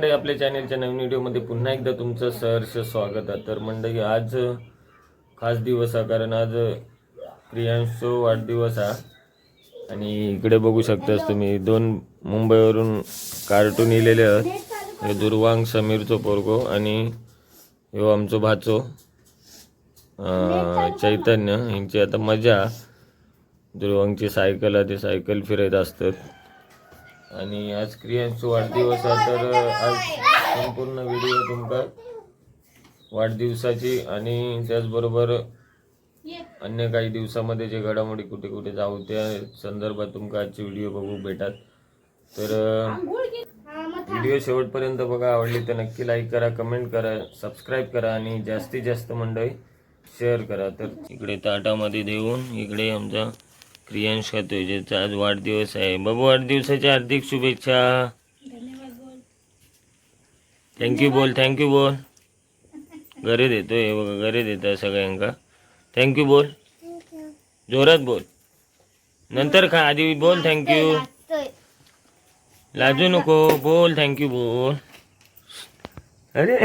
मंडळी आपल्या चॅनलच्या नवीन व्हिडिओमध्ये पुन्हा एकदा तुमचं सहर्ष स्वागत आहे. तर मंडळी आज खास दिवस आहे कारण आज प्रियांशो वाढदिवस आहे. आणि इकडे बघू शकतास तुम्ही दोन मुंबईवरून कार्टून इलेले आहेत. हे दुर्वांग समीरचो पोरगो आणि ह्यो आमचो भाचो चैतन्य. यांची आता मजा दुर्वांगची सायकल आहे ते सायकल फिरत असतात. आणि आज क्रियांचो वाढदिवस आहे तर आज संपूर्ण व्हिडिओ तुमका वाढदिवसाची आणि त्याचबरोबर अन्य काही दिवसामध्ये जे घडामोडी कुठे कुठे जाऊ त्या संदर्भात तुमका आजचे व्हिडिओ बघू भेटात. तर व्हिडिओ शेवटपर्यंत बघा आवडली तर नक्की लाईक करा कमेंट करा सबस्क्राईब करा आणि जास्तीत जास्त मंडळी शेअर करा. तर इकडे ताटामध्ये देऊन इकडे आमचा क्रियांश खातोय ज्याचा आज वाढदिवस आहे. बाबू वाढदिवसाच्या हार्दिक शुभेच्छा. थँक्यू बोल. थँक्यू बोल. घरी देतोय हे बघा घरी देत सगळ्यांका. थँक्यू बोल. जोरात बोल. नंतर खा. आधी बोल थँक्यू लाजू नको. बोल थँक्यू बोल. अरे.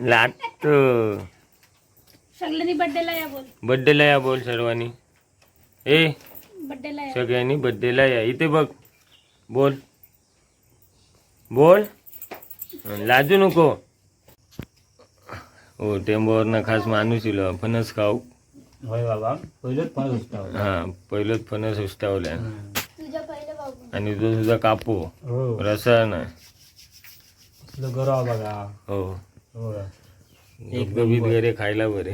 लागतो सगळ्यांनी बर्थडेला या बोल. बड्डेला या बोल सर्वांनी. ए बर्थडेला या. सगळ्यांनी बड्डेला या. इथे बघ. बोल. बोल. लाजू नको. हो टेंबोवरनं खास माणूस इलो फणस खाऊ. होय बाबा. पहिलेच पाच वाजता हा पहिलंच फणस उष्टावल्या तुझ्या पहिलं बाबू आणि तो तुझा कापू. हो. रसायन. असलं गरव बघा. हो. हो. गुबगुबीत वगैरे खायला बरे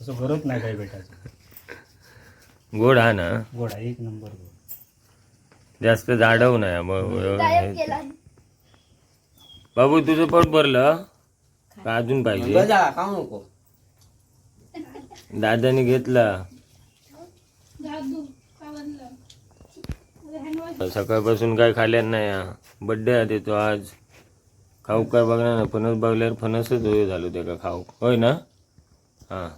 असं गरज नाही काही भेटायचं. गोड हा ना? गोडा एक नंबर गोड. जास्त जाडव नाही मग हे- बाबू तुझं पोट भरलं? का अजून पाहिजे? दादाने घेतला. दादू का बनलं हँडवॉश सकाळपासून काय खाल्या नाही बड्डे आहे त्याचो आज. खाऊ काय बघणार ना फणस बघल्यावर फणसच होय झालो त्या का खाऊ. होय ना? हां.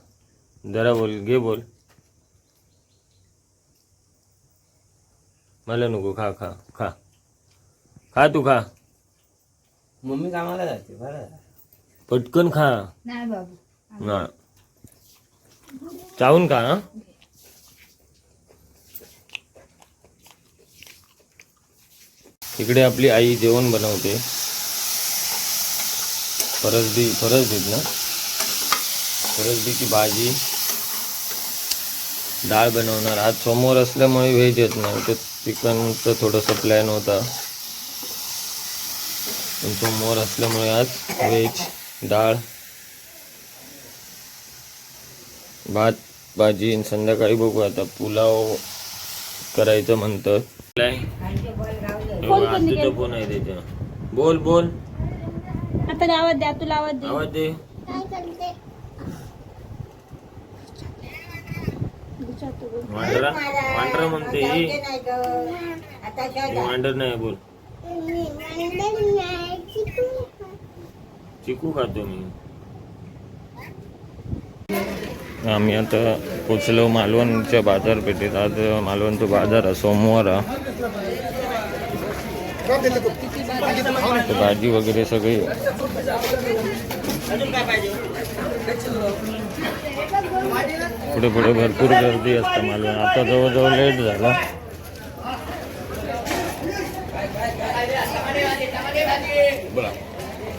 जरा बोल घे बोल. मला नको खा खा खा. खा तू खा. मम्मी कामाला जाते बरं. पटकन खा. नाही बाबू. ना चावून खा हं? इकडे आपली आई जेवण बनवते. फरसबी फरसबीत ना. फरसबीची भाजी. डाळ बनवणार. आज समोर असल्यामुळे व्हेज येत नाही. तर चिकनचं थोडंसं प्लॅन होता. पण समोर असल्यामुळे आज व्हेज डाळ भात भाजी आणि संध्याकाळी बघू. आता पुलाव करायचं म्हणतं आजूचा फोन आहे त्याच्या बोल बोल. आता आवाज द्या तुला आवाज दे. आवाज दे. वांडरा वांडरा म्हणते वांडर नाही बोल. चिकू खातो मी. आम्ही आता पोचलो मालवणच्या बाजारपेठेत. आज मालवणचा बाजार आहे सोमवार भाजी वगैरे सगळी पुढे पुढे भरपूर गर्दी असते मला आता जवळजवळ लेट झाला.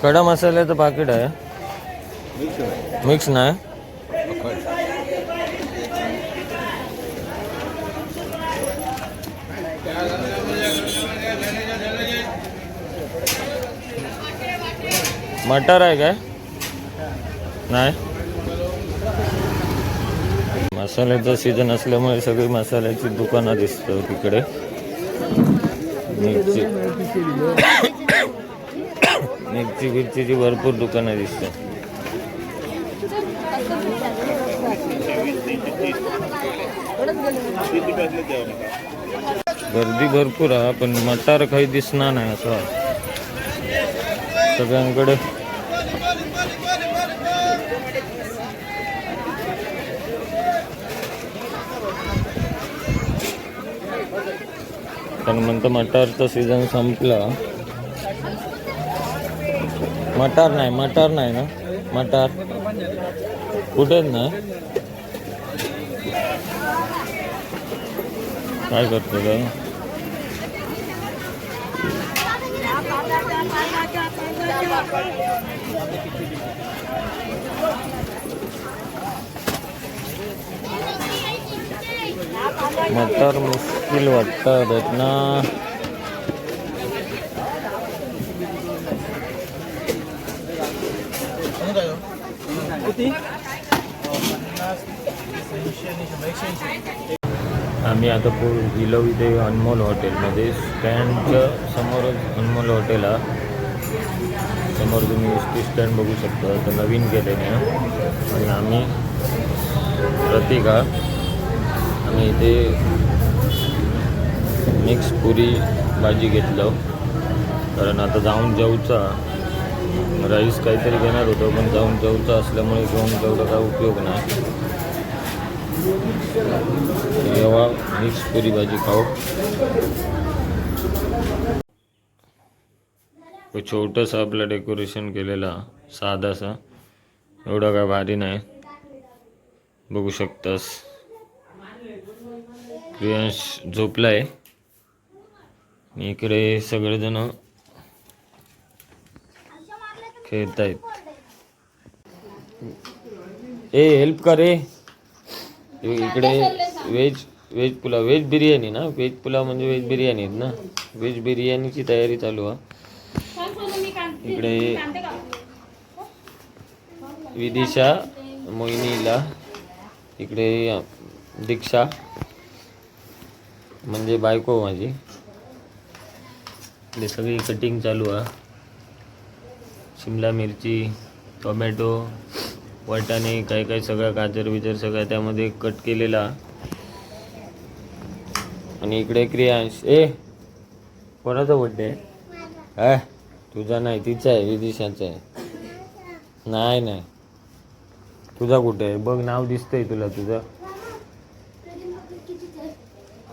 कडा मसाल्याचं पाकिट आहे. मिक्स नाही. मटर आहे काय? नाही. मसाल्याचा सीझन असल्यामुळे सगळी मसाल्याची दुकानं दिसतं तिकडे. मिरची. मिरची बिरचीची भरपूर दुकानं दिसतात. गर्दी भरपूर आहे पण मटार काही दिसणार नाही असं सगळ्यांकडे पण म्हणतं मटारचा सीझन संपला. मटार नाही मटार नाही ना? मटार. कुठेच नाही काय करतो काय मटर मुश्किल वाटतं भेटणं आम्ही आता पो गेलो इथे अनमोल हॉटेलमध्ये स्टँडच्या समोरच अनमोल हॉटेल हा समोर तुम्ही एस टी स्टँड बघू शकता तर नवीन केलेले आहे. आणि आम्ही प्रतिका मी इथे मिक्स पुरी भाजी घेतलं. कारण आता जाऊन जाऊचा राईस काहीतरी घेणार होतो पण जाऊन जेवचा असल्यामुळे घेऊन तेवढा काय उपयोग नाही. जेव्हा मिक्स पुरी भाजी खाऊ. छोटंसं आपलं डेकोरेशन केलेला साधासा. एवढा काय भारी नाही. बघू शकतास. प्रियांश झोपलाय. आणि इकडे सगळेजण खेळत आहेत ए हेल्प कर रे इकडे veg veg pulao veg biryani ना? व्हेज पुलाव म्हणजे व्हेज बिर्याणी ना? व्हेज बिर्याणीची तयारी चालू आहे इकडे विदिशा मोहिनीला. इकडे दीक्षा. म्हणजे बायको माझी. इकडे सगळी कटिंग चालू आहे. शिमला मिरची टोमॅटो वाटाणे काय काय सगळं गाजर बिजर सगळं त्यामध्ये कट केलेला आणि इकडे क्रियांश ए कोणाचा बड्डे आहे? तुझा नाही तिचा आहे विदिशाचा आहे. नाही नाही. तुझा कुठे आहे? बघ नाव दिसतंय तुला तुझं.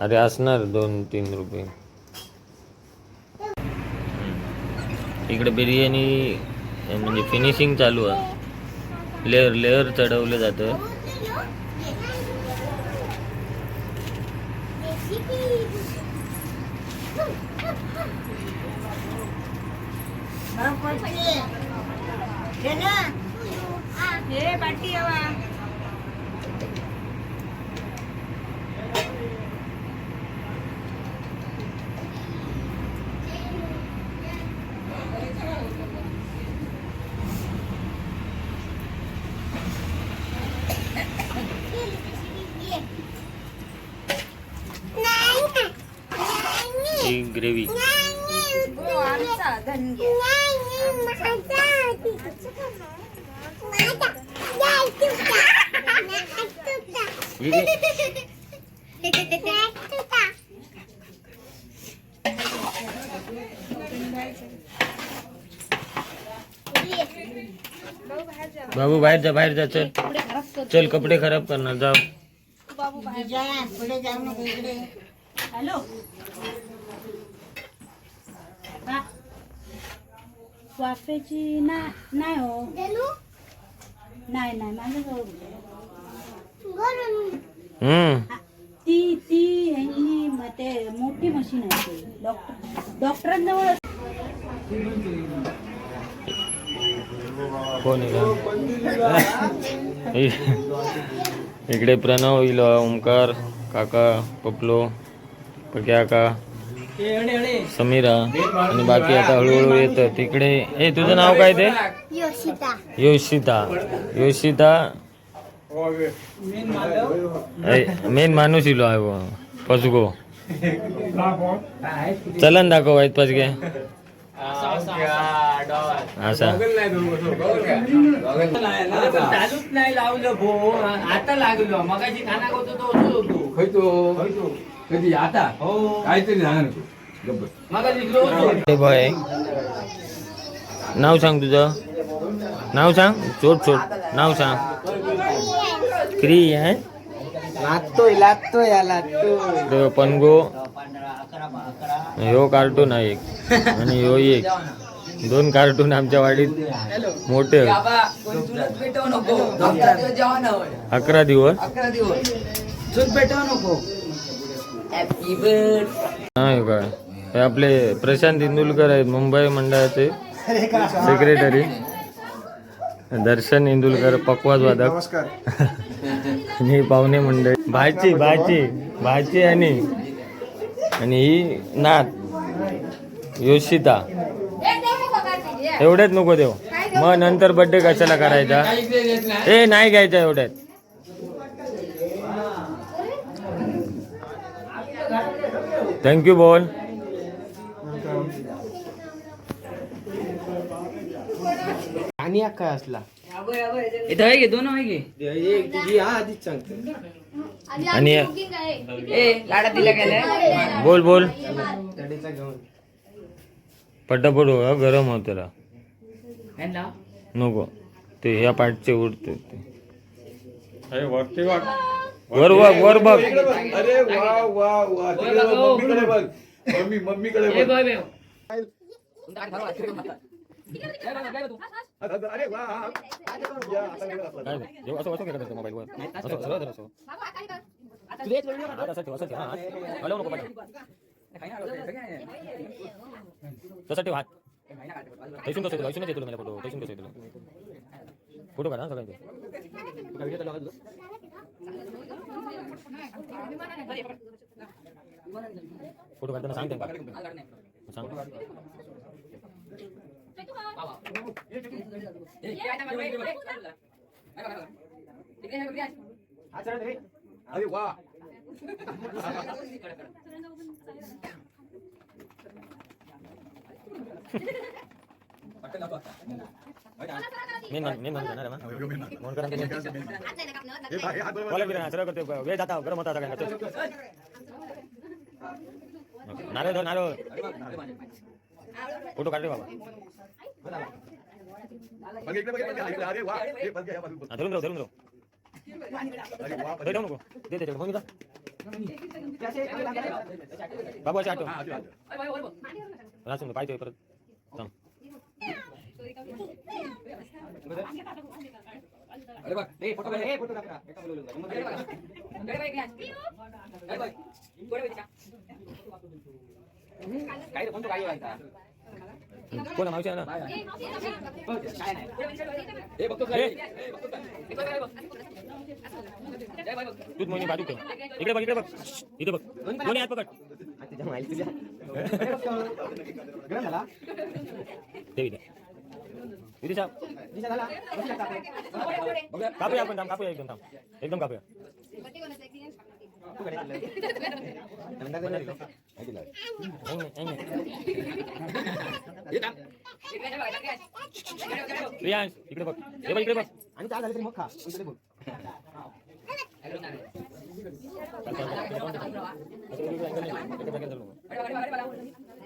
अरे असणार दोन तीन रुपये. इकडे बिर्याणी म्हणजे फिनिशिंग चालू आहे. लेअर लेअर चढवलं जातं ही ग्रेव्ही बाबू बाहेर जा बाहेर जा चल। चल कपडे खराब करणार जाऊ हॅलो। वाफेची ना नाही हो नाही नाही माझ्याजवळ हम्म ती ती मोठी मशीन आहे डॉक्टर डॉक्टरांजवळ कोण इकडे प्रणव इल ओमकार काका पपलो पक्या का समीरा आणि बाकी आता हळूहळू येतं. तिकडे. ए तुझं नाव काय ते? योशिता. योशिता. मेन माणूस इलो आहे. पसगो चलन दाखव वाईट पसगे असा. चालूच नाही लावलं भो आता लागलो. मगाशी खाना होतो. तो कधी आता? हो. काहीतरी झालं नको. नाव सांग तुझं. नाव सांग. छोट छोट नाव सांग. क्री आहे? लागतोय लागतोय लागतोय तो पनगो. ह्यो कार्टून आहे एक. आणि ह्यो एक. दोन कार्टून आमच्या वाडीत मोठे. अकरा दिवस. अकरा दिवस. नको. नाही काय हे आपले प्रशांत इंदुलकर आहेत मुंबई मंडळाचे सेक्रेटरी दर्शन इंदुलकर पकवाज वादक. नमस्कार. आणि पाहुणे मंडळी. भाची भाची भाची आणि आणि ही नाथ योशिता. एवढ्याच नको देऊ. मग नंतर बर्थडे कशाला करायचा? ए नाही घ्यायचा एवढ्यात. थँक्यू बोल आणि काय असला? इथं आहे घे दोन आहे घे तुझी हा आधीच सांगते. आणि ए लाडा दिल्या गेल्या बोल बोल. पटापट हो गरम त्याला. ह्यांना नको. ते ह्या पाठचे उडते ते. वर बघ वर बघ अरे वा वा वा तिकडे बघ, मम्मीकडे बघ मम्मी मम्मीकडे ए बघ बघ बघ. अरे वा या, आता वेगळं असलं. काय नाही. जेव्हा असं असं केलं मोबाईल वर असं असं धर, असं. हात असं ठेव, असं ठेव, हा. हलवू नको पाठी. तसं ठेव हात पैसून कसं येतो पैसूनच येतो मला फोटो पैसून कसं येतो फोटो काढा हा सगळ्यांचे फोटो काढताना सांग त्यांना सांग अरे वा मेन मेन माणूस जाणार आहे ना. मोहनकरांचे बोला की सरळ करते वेळ जाता गरम होता सगळ्यांना चल. नारळ धर नारळ फोटो काढ रे बाबा बघ, इकडे बघ, इकडे परत इकडे. अरे बघ. हा, धरून राहू धरून राहू अरे वा धरून नको दे दे फोन बाबू अशी आठव हा, आधी, आधी. राहून पाहिजे परत थांब. कोण मावशी ना तूच मोनी बाजू ठेव. इकडे बघ इकडे बघ. इथे बघ. दोन्ही हात पकड. ते इथे इथे छाप. कापूया आपण थांब कापूया एकदम थांब एकदम कापूया नाही, नाही, नाही, नाही. प्रियांश इकडे बघ हे बघ इकडे बघ आणि काय झालं तरी मग खा इकडे बघ आता हैराण झालं. या माका देऊन जायचा जाताना मला द्यायची आता ते वैतागलो. दादाकडे दे, दादाकडे दे. जा, जा, जा.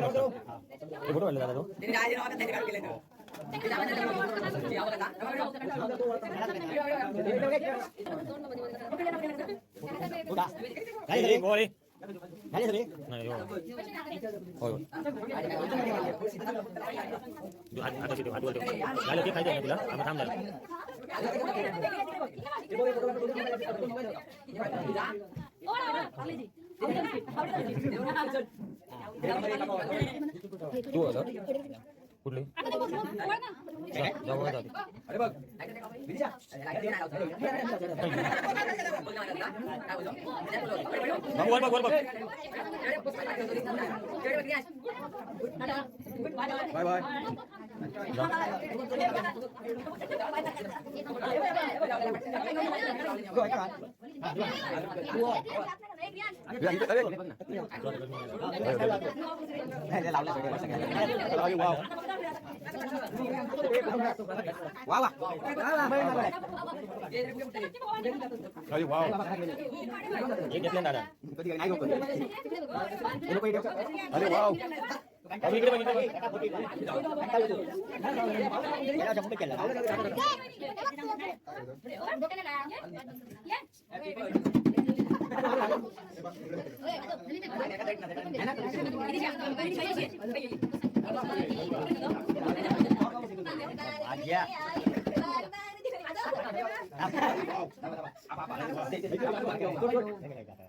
नको. हे कुठं वाढलं दादा तो? काय झालं? गोळे. नाही, हो. होय, होय. हात- हाताशी ठेव, हात वर ठेव. झालं ते खायचं आहे का तुला आम्ही थांब झालं. तू असं कुठली? जा- जाऊ का जाऊ? वर बघ वर बघ बाय बाय अरे वाव एक घेतलं दादा अरे वाव अहो, इकडे बघ, इकडे बघ. जरा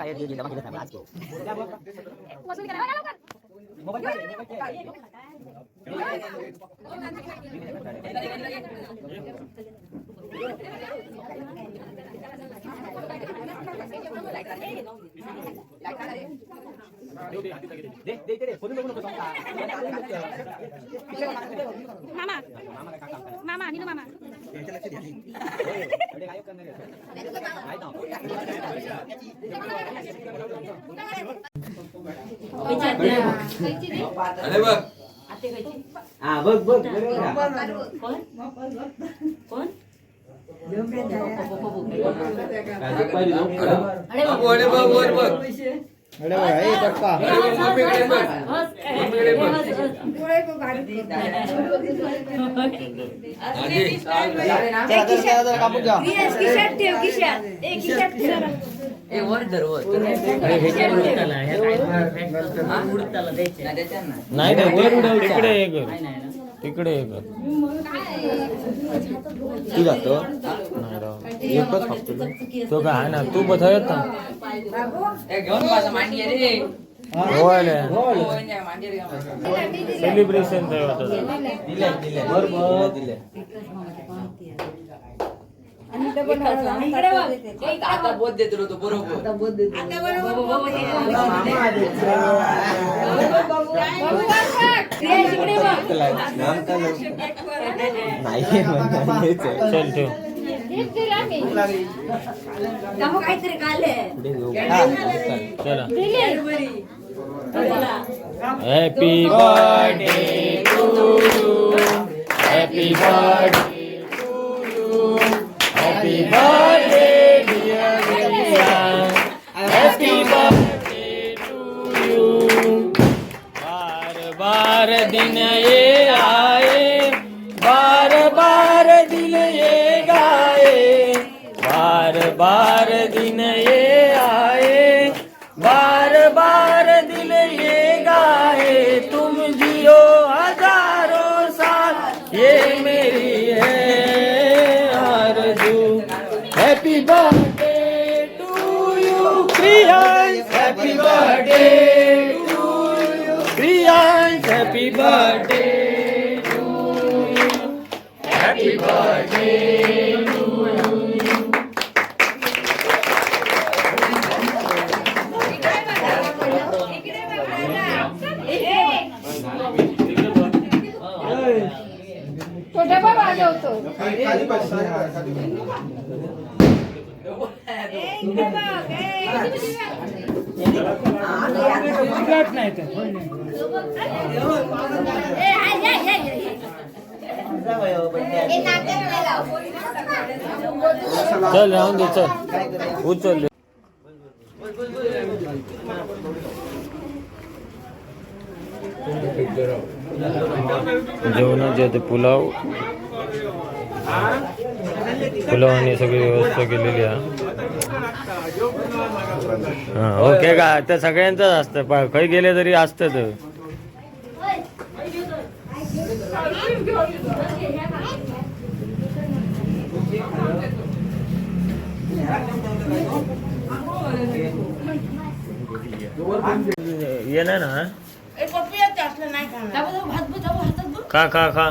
kayak di dalam. kita मामा मामा नीनू मामा अरे बघ. हा बघ बघ अरे बघ वर बघ. अरे बघ मम्मीकडे बघ मम्मीकडे बघ आधी ए वर धर वर नाही नाही वर तिकडे हे कर. तिकडे हे कर. तू जातो. नाही राव. एकच फक्त तो. का आहे ना तू बघत ना घेऊन माझा बरोबर. आता बोध देत. होतो बरोबर चल ठेव. काहीतरी काढले चला. Happy birthday to you happy birthday happy birthday dear happy birthday to you बार बार दिन ये आए बार बार दिल ये गाए बार बार Happy birthday to you, Priyansh. Happy birthday to you, Priyansh. Happy birthday to you. Happy birthday. चल राहून दे चल. उचल. जेवणाचे ते पुलाव. पुलावाने सगळी व्यवस्था केलेली आहे. हा ओके का? त्या सगळ्यांचंच असतं. पा खंय गेले तरी असतंच येणार ना? खा खा.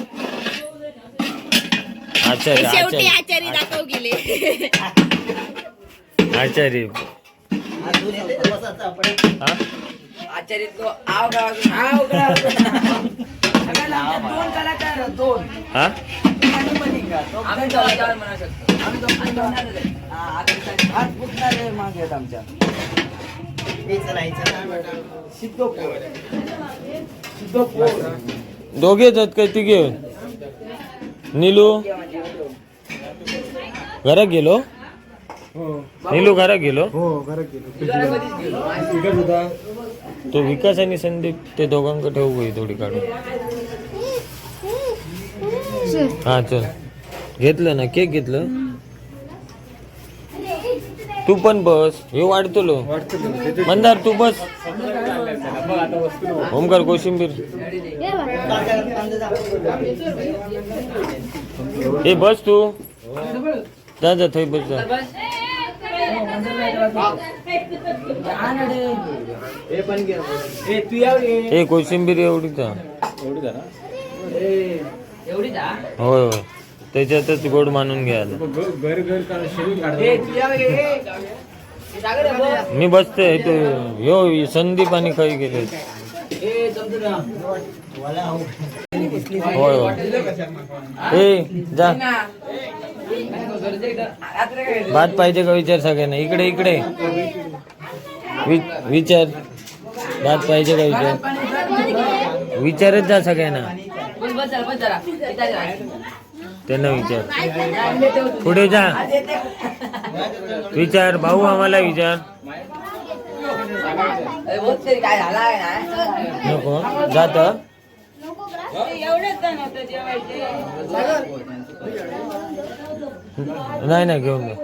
आचार्य आचार्य. आचारी दाखव गेले. आचार्य. हा? आचार्य तो आव गाव आव गाव सगळ्याला दोन कलाकार दोन. हा? आम्ही कलाकार म्हणू शकतो. आम्ही दोन आम्ही दोन हा, आता हात फुटणारे मागे आहेत आमच्या. दोघेच आहेत काय तिघे? नीलू? घरात गेलो? नीलू घरात गेलो? तो विकास आणि संदीप ते दोघांकडे ठेवू गई थोडी काढून? हा चल. घेतलं ना? केक घेतलं? तू पण बस हे वाढतो लो मंदार तू बस. ओमकार कोशिंबीर. ए बस तू. जा जा थंय बस जा. ए कोशिंबीर एवढीच हा. एवढी होय होय. त्याच्यातच गोड मानून घ्यायला. मी बसते तो यो संदीप आणि काही गेले. होय होय. जा. भात पाहिजे का विचार सगळ्यांना? इकडे इकडे. वि- विचार. भात पाहिजे का विचार? विचारच जा सगळ्यांना. त्यांना विचार. पुढे जा. विचार भाऊ आम्हाला विचार. नको जात. नाही नाही घेऊन घे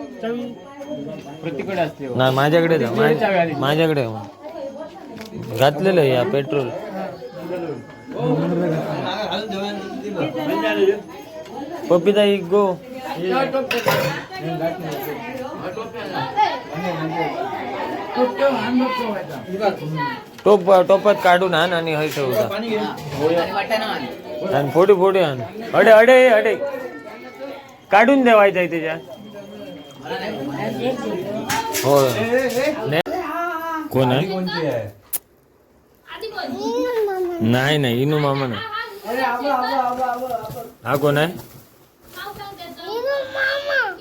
नाही माझ्याकडे जा. माझ्याकडे घातलेलं आहे या पेट्रोल. पपिता एक गो टोप टोपात काढून आण आणि हय ठेवता आणि फोटी आण. फोडी आण. अडे अडे अडे. काढून देवायचं आहे त्याच्या हो कोण आहे? नाही नाही इनू मामा नाही. हा कोण आहे?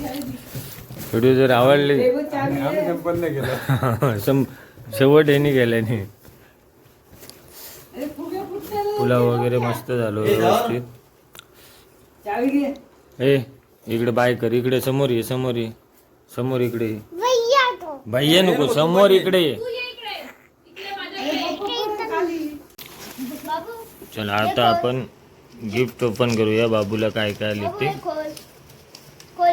व्हिडिओ जर आवडले. शेवट यांनी गेल्याने पुलाव वगैरे मस्त झालो व्यवस्थित. ए इकडे बाय कर. इकडे समोर ये समोर ये. समोर इकडे ये. भैया नको समोर इकडे ये. चला आता आपण गिफ्ट ओपन करूया. बाबूला काय काय आले ते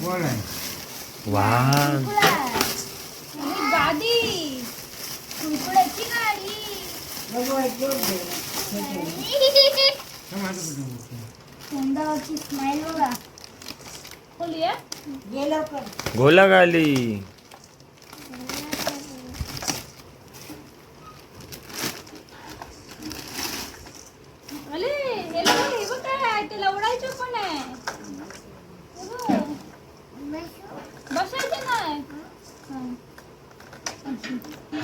आहे? वा. आणि गाडी. तोंडावरची स्माइल बघा. बोलूया गोला गाली अरे हे बघ हे बघ काय आहे ते लवडायचं पण आहे हे बघ. बसायचं नाही हं.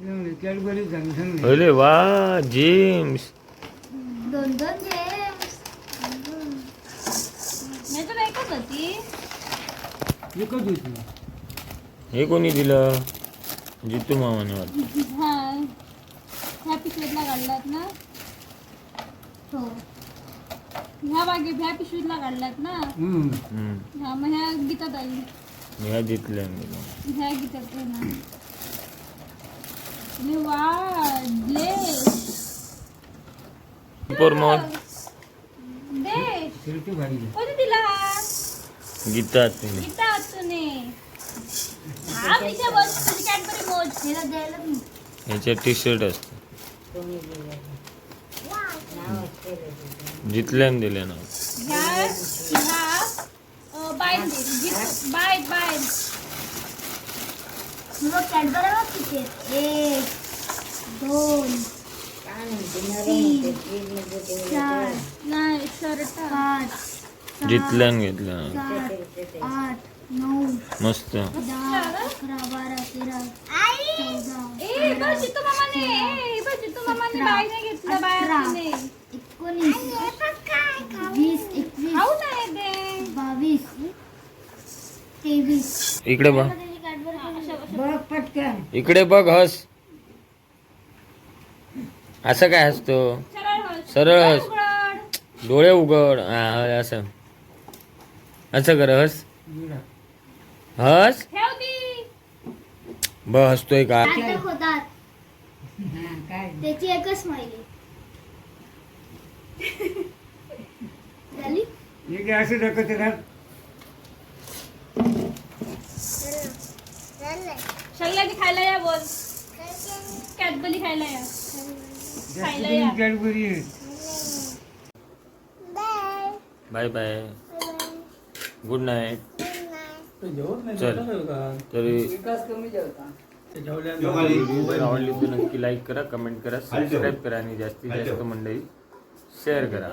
ना, कॅडबरी सांग सांग ना. अरे वा जेम्स. दोन दोन जेम्स नाही तर एकच होती. एकच होती. हे कोणी दिलं? जितू मामाने वाटतं. हा. ह्या पिशवीतला काढलात ना? हो. ह्या बागे ह्या पिशवीतला काढलात ना? हम्म. हम्म. हा मग ह्या गीतात आई ह्या जितल्या ह्या गीतात आहे ना. अरे वा लेस गीता ह्याच्यात टी शर्ट असत. जितल्यान दिल्या ना बाय बाय दोन. चार नाही शर्ट पाच जितल्यान घेतल्या. सात आठ नऊ मस्त. दहा अकरा बारा तेरा चौदा एकोणीस वीस एकवीस बावीस तेवीस इकडे बघ. बघ पटकन. इकडे बघ हस. असं काय हसतो? सरळ हस. डोळे उघड. असं. असं कर हस. हस? ब हसतोय का? त्याची एकच असं खायला या बोल. कॅडबरी खायला या. बाय बाय गुड नाइट चल. तरी आवडली तर नक्की लाईक करा कमेंट करा सबस्क्राईब करा आणि जास्तीत जास्त मंडळी शेअर करा।